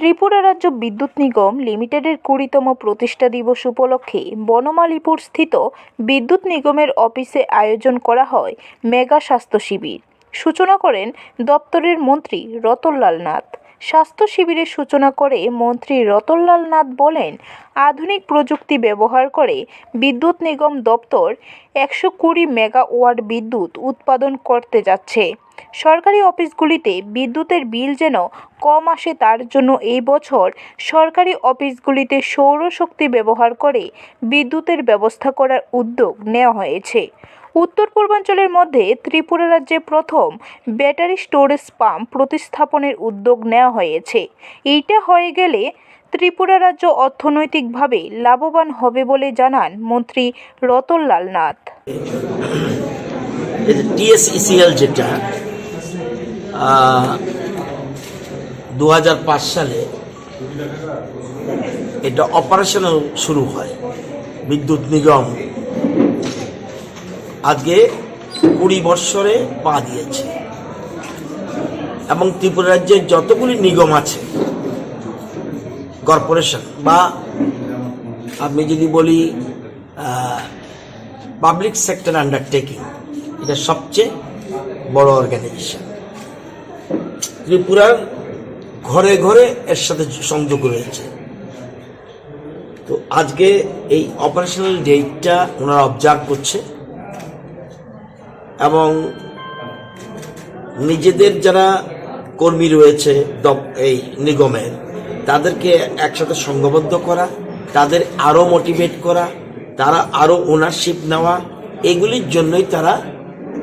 ত্রিপুরা রাজ্য বিদ্যুৎ নিগম লিমিটেডের কুড়িতম প্রতিষ্ঠা দিবস উপলক্ষে বনমালীপুর স্থিত বিদ্যুৎ নিগমের অফিসে আয়োজন করা হয় মেগা স্বাস্থ্য শিবির। সূচনা করেন দপ্তরের মন্ত্রী রতনলাল নাথ। স্বাস্থ্য শিবিরের সূচনা করে মন্ত্রী রতনলাল নাথ বলেন, আধুনিক প্রযুক্তি ব্যবহার করে বিদ্যুৎ নিগম দপ্তর একশো কুড়ি মেগাওয়াট বিদ্যুৎ উৎপাদন করতে যাচ্ছে। সরকারি অফিসগুলিতে বিদ্যুতের বিল যেন কম আসে তার জন্য এই বছর সরকারি অফিসগুলিতে সৌরশক্তি ব্যবহার করে বিদ্যুতের ব্যবস্থা করার উদ্যোগ নেওয়া হয়েছে। উত্তর পূর্বাঞ্চলের মধ্যে ত্রিপুরা রাজ্যে প্রথম ব্যাটারি স্টোরেজ পাম্প প্রতিস্থাপনের উদ্যোগ নেওয়া হয়েছে। এইটা হয়ে গেলে ত্রিপুরা রাজ্য অর্থনৈতিকভাবে লাভবান হবে বলে জানান মন্ত্রী রতনলাল নাথ। টিএসইসিএল যেটা দু হাজার পাঁচ সালে এটা অপারেশনাল শুরু হয়। বিদ্যুৎ নিগম আজকে কুড়ি বৎসরে পা দিয়েছে। এবং ত্রিপুরা রাজ্যের যতগুলি নিগম আছে, কর্পোরেশন বা আমি যদি বলি পাবলিক সেক্টর আন্ডারটেকিং এটা সবচেয়ে বড় অর্গানাইজেশন ত্রিপুরার ঘরে ঘরে এর সাথে সংযোগ রয়েছে। তো আজকে এই অপারেশনাল ডেটটা ওনারা অবজার্ভ করছে। এবং নিজেদের যারা কর্মী রয়েছে এই নিগমের তাদেরকে একসাথে সংঘবদ্ধ করা, তাদের আরও মোটিভেট করা, তারা আরও ওনারশিপ নেওয়া, এগুলির জন্যই তারা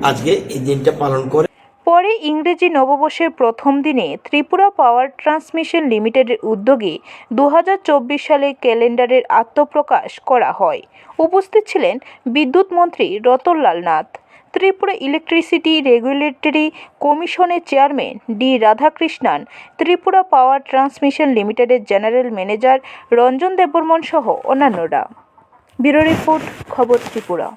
আজকে এই দিনটা পালন করে। পরে ইংরেজি নববর্ষের প্রথম দিনে ত্রিপুরা পাওয়ার ট্রান্সমিশন লিমিটেডের উদ্যোগে দু হাজার চব্বিশ সালে ক্যালেন্ডারের আত্মপ্রকাশ করা হয়। উপস্থিত ছিলেন বিদ্যুৎ মন্ত্রী রতনলাল নাথ। ত্রিপুরা ইলেকট্রিসিটি রেগুলেটরি কমিশনের chairman D Radhakrishnan Tripura power transmission লিমিটেডের জেনারেল ম্যানেজার রঞ্জন দেববর্মন সহ অন্যান্যরা। ব্যুরো রিপোর্ট, খবর ত্রিপুরা।